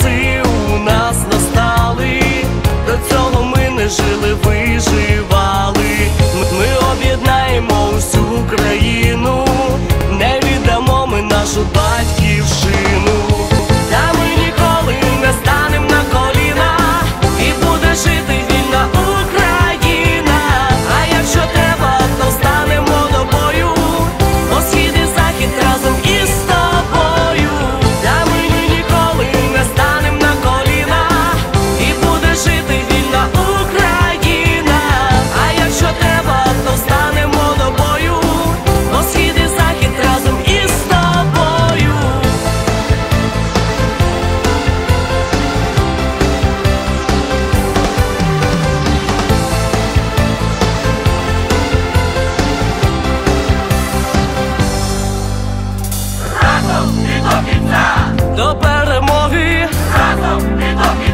часи у нас настали, до цього ми не жили, виживали. Ми об'єднаємо усю країну. і до кінця, до перемоги разом і до кінця.